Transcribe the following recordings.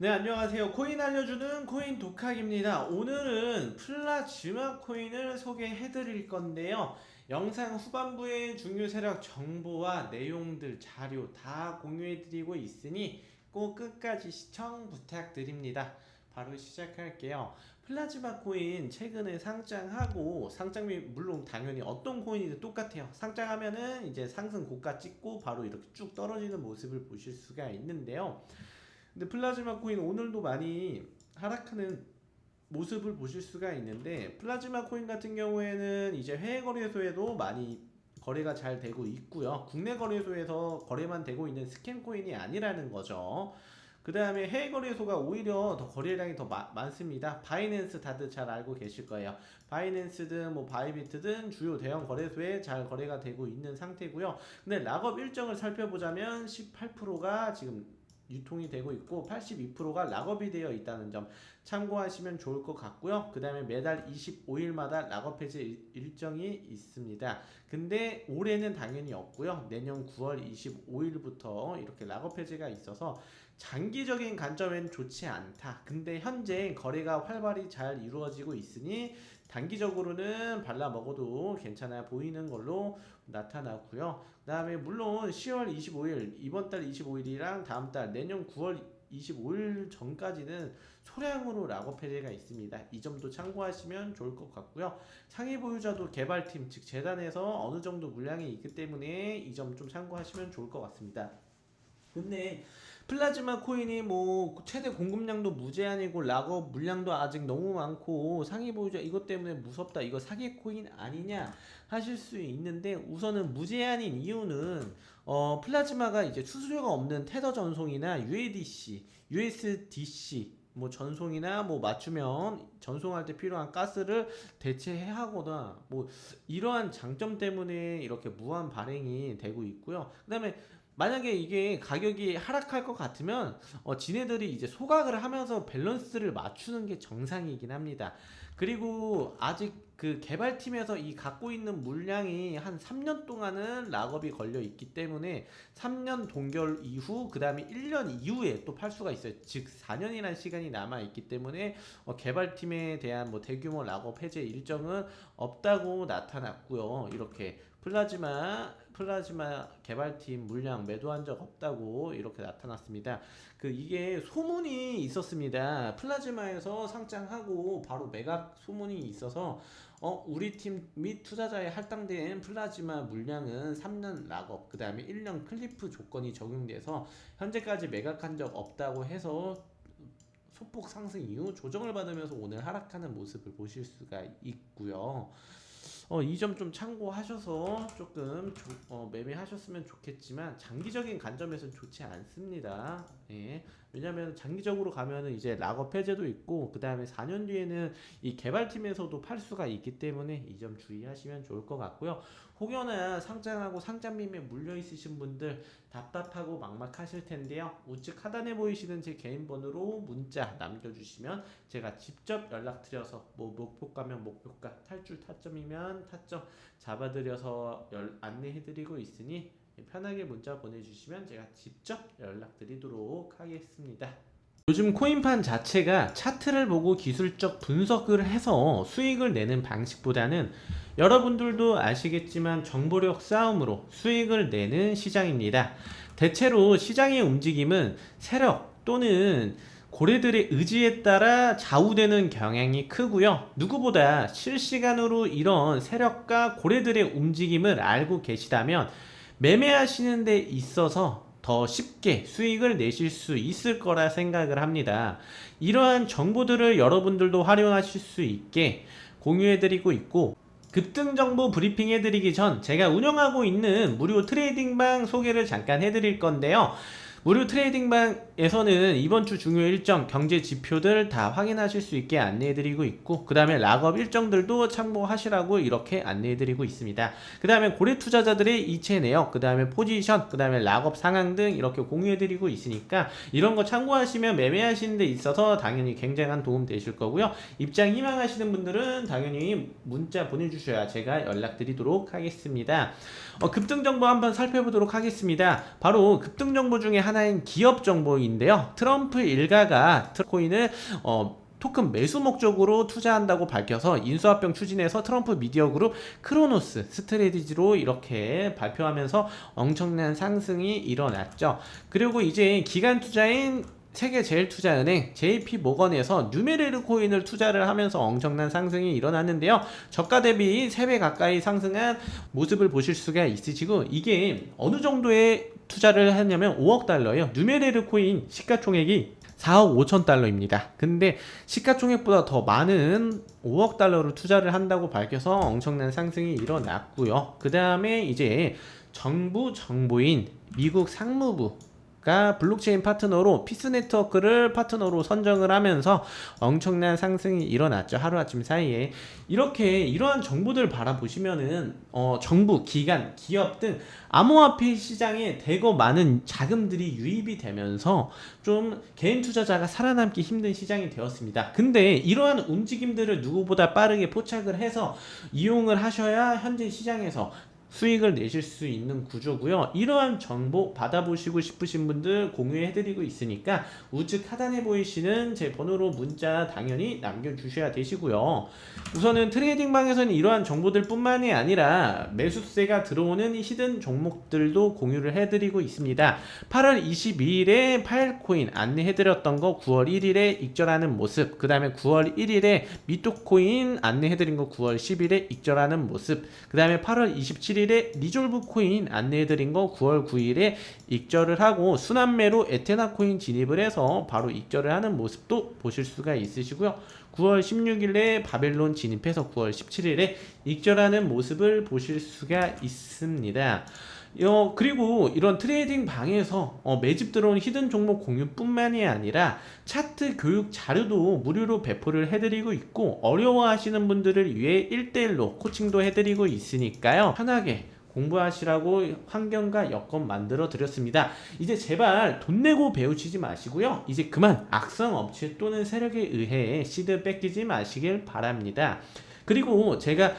네, 안녕하세요. 코인 알려주는 코인 독학입니다. 오늘은 플라즈마 코인을 소개해 드릴 건데요. 영상 후반부에 중요 세력 정보와 내용들, 자료 다 공유해 드리고 있으니 꼭 끝까지 시청 부탁드립니다. 바로 시작할게요. 플라즈마 코인 최근에 상장하고 상장이 물론 당연히 어떤 코인이든 똑같아요. 상장하면은 이제 상승 고가 찍고 바로 이렇게 쭉 떨어지는 모습을 보실 수가 있는데요. 근데 플라즈마 코인 오늘도 많이 하락하는 모습을 보실 수가 있는데 플라즈마 코인 같은 경우에는 이제 해외 거래소에도 많이 거래가 잘 되고 있고요. 국내 거래소에서 거래만 되고 있는 스캔 코인이 아니라는 거죠. 그 다음에 해외 거래소가 오히려 더 거래량이 더 마- 많습니다. 바이낸스 다들 잘 알고 계실 거예요. 바이낸스든 뭐 바이비트든 주요 대형 거래소에 잘 거래가 되고 있는 상태고요. 근데 락업 일정을 살펴보자면 18%가 지금 유통이 되고 있고 82%가 락업이 되어 있다는 점 참고하시면 좋을 것 같고요. 그 다음에 매달 25일마다 락업 해제 일- 일정이 있습니다. 근데 올해는 당연히 없고요. 내년 9월 25일부터 이렇게 락업 해제가 있어서 장기적인 관점엔 좋지 않다. 근데 현재 거래가 활발히 잘 이루어지고 있으니 단기적으로는 발라 먹어도 괜찮아 보이는 걸로 나타나고요. 그 다음에 물론 10월 25일 이번 달 25일이랑 다음 달 내년 9월 25일 전까지는 소량으로 락업 해제가 있습니다. 이 점도 참고하시면 좋을 것 같고요. 상위 보유자도 개발팀 즉 재단에서 어느 정도 물량이 있기 때문에 이 점 좀 참고하시면 좋을 것 같습니다. 근데 플라즈마 코인이 뭐 최대 공급량도 무제한이고 락업 물량도 아직 너무 많고 상위 보유자 이것 때문에 무섭다 이거 사기 코인 아니냐 하실 수 있는데 우선은 무제한인 이유는 어 플라즈마가 이제 수수료가 없는 테더 전송이나 UADC, USDC 뭐 전송이나 뭐 맞추면 전송할 때 필요한 가스를 대체하거나 뭐 이러한 장점 때문에 이렇게 무한 발행이 되고 있고요. 그다음에 만약에 이게 가격이 하락할 것 같으면 어, 지네들이 이제 소각을 하면서 밸런스를 맞추는 게 정상이긴 합니다. 그리고 아직 그 개발팀에서 이 갖고 있는 물량이 한 3년 동안은 락업이 걸려 있기 때문에 3년 동결 이후 그 다음에 1년 이후에 또 팔 수가 있어요. 즉 4년이라는 시간이 남아 있기 때문에 어, 개발팀에 대한 뭐 대규모 락업 해제 일정은 없다고 나타났고요. 이렇게 플라즈마 플라즈마 개발팀 물량 매도한 적 없다고 이렇게 나타났습니다. 그 이게 소문이 있었습니다. 플라즈마에서 상장하고 바로 매각 소문이 있어서 어 우리 팀 및 투자자에 할당된 플라즈마 물량은 3년 락업 그 다음에 1년 클리프 조건이 적용돼서 현재까지 매각한 적 없다고 해서 소폭 상승 이후 조정을 받으면서 오늘 하락하는 모습을 보실 수가 있고요. 어, 이 점 좀 참고하셔서 조금 조, 어, 매매하셨으면 좋겠지만 장기적인 관점에서는 좋지 않습니다. 예. 왜냐하면 장기적으로 가면은 이제 락업 해제도 있고 그 다음에 4년 뒤에는 이 개발팀에서도 팔 수가 있기 때문에 이 점 주의하시면 좋을 것 같고요. 혹여나 상장하고 상장 매매 물려 있으신 분들 답답하고 막막하실 텐데요. 우측 하단에 보이시는 제 개인 번호로 문자 남겨주시면 제가 직접 연락드려서 뭐 목표가면 목표가 탈출 타점이면 타점 잡아드려서 열, 안내해드리고 있으니 편하게 문자 보내주시면 제가 직접 연락드리도록 하겠습니다. 요즘 코인판 자체가 차트를 보고 기술적 분석을 해서 수익을 내는 방식보다는 여러분들도 아시겠지만 정보력 싸움으로 수익을 내는 시장입니다. 대체로 시장의 움직임은 세력 또는 고래들의 의지에 따라 좌우되는 경향이 크고요. 누구보다 실시간으로 이런 세력과 고래들의 움직임을 알고 계시다면 매매하시는 데 있어서 더 쉽게 수익을 내실 수 있을 거라 생각을 합니다. 이러한 정보들을 여러분들도 활용하실 수 있게 공유해드리고 있고 급등 정보 브리핑 해드리기 전 제가 운영하고 있는 무료 트레이딩방 소개를 잠깐 해드릴 건데요. 무료 트레이딩방에서는 이번 주 중요 일정 경제 지표들 다 확인하실 수 있게 안내해드리고 있고 그 다음에 락업 일정들도 참고하시라고 이렇게 안내해드리고 있습니다. 그 다음에 고래 투자자들의 이체 내역, 그 다음에 포지션, 그 다음에 락업 상황 등 이렇게 공유해드리고 있으니까 이런 거 참고하시면 매매하시는 데 있어서 당연히 굉장한 도움 되실 거고요. 입장 희망하시는 분들은 당연히 문자 보내주셔야 제가 연락드리도록 하겠습니다. 어, 급등 정보 한번 살펴보도록 하겠습니다. 바로 급등 정보 중에 하나 하나인 기업 정보인데요. 트럼프 일가가 트코인을 어, 토큰 매수 목적으로 투자한다고 밝혀서 인수합병 추진해서 트럼프 미디어 그룹 크로노스 스트레디지로 이렇게 발표하면서 엄청난 상승이 일어났죠. 그리고 이제 기간 투자인 세계 제일 투자은행 JP 모건에서 뉴메르르 코인을 투자를 하면서 엄청난 상승이 일어났는데요. 저가 대비 3배 가까이 상승한 모습을 보실 수가 있으시고 이게 어느 정도의 투자를 했냐면 5억 달러예요. 뉴메르르 코인 시가총액이 4억 5천 달러입니다. 근데 시가총액보다 더 많은 5억 달러를 투자를 한다고 밝혀서 엄청난 상승이 일어났고요. 그 다음에 이제 정부 정보인 미국 상무부 가 블록체인 파트너로 피스 네트워크를 파트너로 선정을 하면서 엄청난 상승이 일어났죠 하루아침 사이에. 이렇게 이러한 정보들 바라보시면은 어, 정부 기관 기업 등 암호화폐 시장에 대거 많은 자금들이 유입이 되면서 좀 개인 투자자가 살아남기 힘든 시장이 되었습니다. 근데 이러한 움직임들을 누구보다 빠르게 포착을 해서 이용을 하셔야 현재 시장에서 수익을 내실 수 있는 구조고요. 이러한 정보 받아보시고 싶으신 분들 공유해드리고 있으니까 우측 하단에 보이시는 제 번호로 문자 당연히 남겨주셔야 되시고요. 우선은 트레이딩방에서는 이러한 정보들 뿐만이 아니라 매수세가 들어오는 히든 종목들도 공유를 해드리고 있습니다. 8월 22일에 파일코인 안내해드렸던 거 9월 1일에 익절하는 모습 그 다음에 9월 1일에 미토코인 안내해드린 거 9월 10일에 익절하는 모습 그 다음에 8월 27일 7일에 리졸브 코인 안내해드린 거 9월 9일에 익절을 하고 순환매로 에테나 코인 진입을 해서 바로 익절을 하는 모습도 보실 수가 있으시고요. 9월 16일에 바벨론 진입해서 9월 17일에 익절하는 모습을 보실 수가 있습니다. 어, 그리고 이런 트레이딩 방에서 어, 매집 들어온 히든 종목 공유뿐만이 아니라 차트 교육 자료도 무료로 배포를 해드리고 있고 어려워하시는 분들을 위해 1대1로 코칭도 해드리고 있으니까요 편하게 공부하시라고 환경과 여건 만들어 드렸습니다. 이제 제발 돈 내고 배우시지 마시고요. 이제 그만 악성 업체 또는 세력에 의해 시드 뺏기지 마시길 바랍니다. 그리고 제가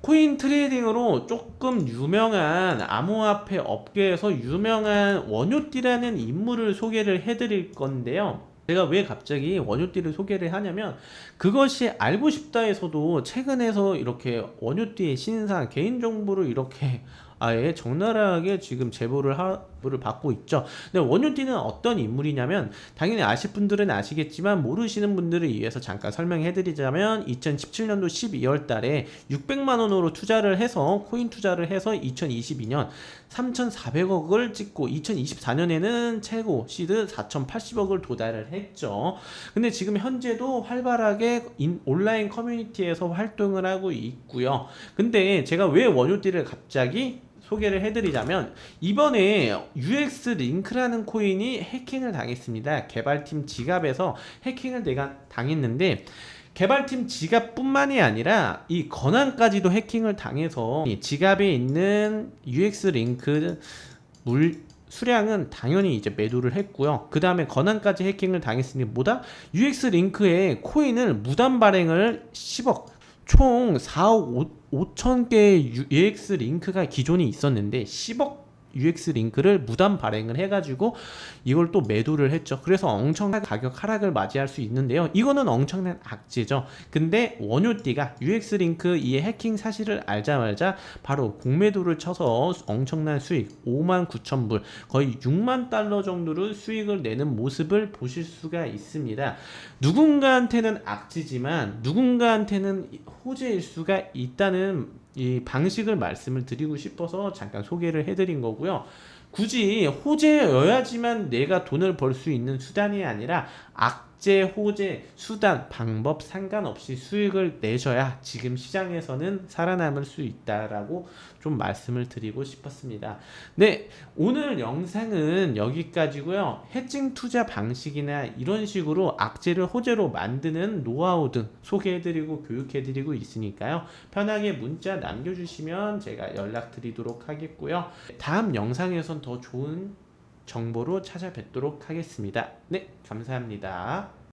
코인 트레이딩으로 조금 유명한 암호화폐 업계에서 유명한 원효띠라는 인물을 소개를 해드릴 건데요. 제가 왜 갑자기 원효띠를 소개를 하냐면 그것이 알고 싶다에서도 최근에서 이렇게 원효띠의 신상 개인정보를 이렇게 아예 적나라하게 지금 제보를 하를 받고 있죠. 근데 원효띠는 어떤 인물이냐면 당연히 아실 분들은 아시겠지만 모르시는 분들을 위해서 잠깐 설명해 드리자면 2017년도 12월 달에 600만 원으로 투자를 해서 코인 투자를 해서 2022년 3,400억을 찍고 2024년에는 최고 시드 4,080억을 도달을 했죠. 근데 지금 현재도 활발하게 인, 온라인 커뮤니티에서 활동을 하고 있고요. 근데 제가 왜 원효띠를 갑자기 소개를 해드리자면 이번에 UX 링크라는 코인이 해킹을 당했습니다. 개발팀 지갑에서 해킹을 내가 당했는데 개발팀 지갑뿐만이 아니라 이 권한까지도 해킹을 당해서 지갑에 있는 UX 링크 물 수량은 당연히 이제 매도를 했고요. 그 다음에 권한까지 해킹을 당했으니 뭐다? UX 링크에 코인을 무단 발행을 10억 총 4억 5, 천 개의 UX 링크가 기존이 있었는데 10억 UX 링크를 무단 발행을 해가지고 이걸 또 매도를 했죠. 그래서 엄청난 가격 하락을 맞이할 수 있는데요. 이거는 엄청난 악재죠. 근데 원효띠가 UX 링크 이 해킹 사실을 알자마자 바로 공매도를 쳐서 엄청난 수익 5만 9천 불 거의 6만 달러 정도를 수익을 내는 모습을 보실 수가 있습니다. 누군가한테는 악재지만 누군가한테는 호재일 수가 있다는 이 방식을 말씀을 드리고 싶어서 잠깐 소개를 해드린 거고요. 굳이 호재여야지만 내가 돈을 벌 수 있는 수단이 아니라 악 재, 호재, 수단, 방법 상관없이 수익을 내셔야 지금 시장에서는 살아남을 수 있다라고 좀 말씀을 드리고 싶었습니다. 네, 오늘 영상은 여기까지고요. 해칭 투자 방식이나 이런 식으로 악재를 호재로 만드는 노하우 등 소개해드리고 교육해드리고 있으니까요. 편하게 문자 남겨주시면 제가 연락드리도록 하겠고요. 다음 영상에선 더 좋은 정보로 찾아뵙도록 하겠습니다. 네, 감사합니다.